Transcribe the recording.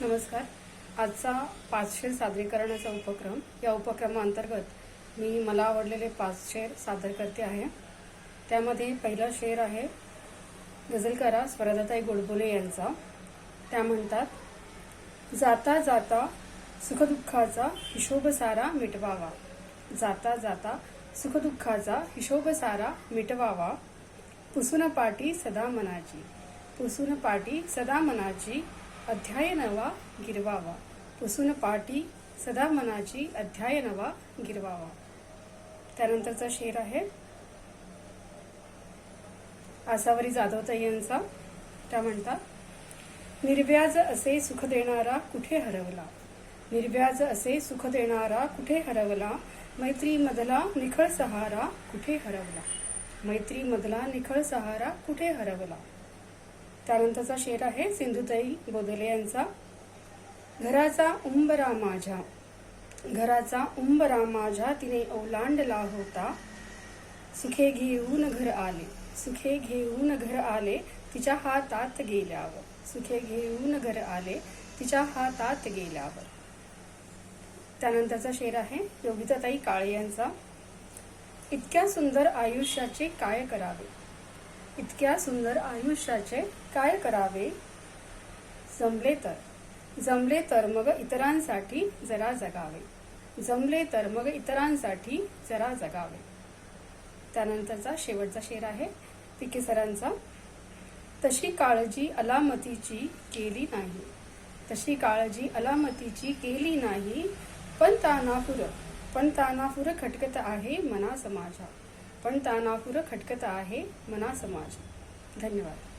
नमस्कार. आजचा पाच शेर सादरीकरणाचा उपक्रम या उपक्रमाअंतर्गत मी मला आवडलेले पाच शेर सादर करते आहे. त्यामध्ये पहिला शेर आहे गझलकारा स्वरदाताई गोडबोले यांचा. त्या म्हणतात जाता जाता सुखदुःखाचा हिशोब सारा मिटवावा. जाता जाता सुखदुःखाचा हिशोब सारा मिटवावा. पुसून पाटी सदा मनाची. पुसून पाटी सदा मनाची अध्याय नवा गिरवावा. पुसून पाटी सदा मनाची अध्याय नवा गिरवावा. त्यानंतरचा शेर आहे. आसावरी जाधवताई यांचा. त्या म्हणतात निर्व्याज असे सुख देणारा कुठे हरवला? निर्व्याज असे सुख देणारा कुठे हरवला? मैत्री मधला निखळ सहारा कुठे हरवला? मैत्री मधला निखळ सहारा कुठे हरवला? त्यानंतरचा शेर आहे सिंधुताई बोदले यांचा. घराचा उंबरा माझ्या घराचा उंबरा माझ्या तिने ओलांडला होता. सुखे घेऊन घर आले सुखे घेऊन घर आले तिच्या हातात गेल्यावर. सुखे घेऊन घर आले तिच्या हातात गेल्यावर. त्यानंतरचा शेर आहे योगिताताई काळे यांचा. इतक्या सुंदर आयुष्याचे काय करावे? इतक्या सुंदर आयुष्याचे काय करावे? जमले तर. जमले तर मग इतरांसाठी जरा जगावे. जमले तर मग इतरांसाठी जरा जगावे. त्यानंतरचा शेवटचा शेर आहे. पिके सरांचा. तशी काळजी अलामतीची केली नाही. तशी काळजी अलामतीची केली नाही. पण तानापुर. पण तानापुर खटकत आहे मना समाजा पण तानापुर खटकत आहे मना समाज. धन्यवाद.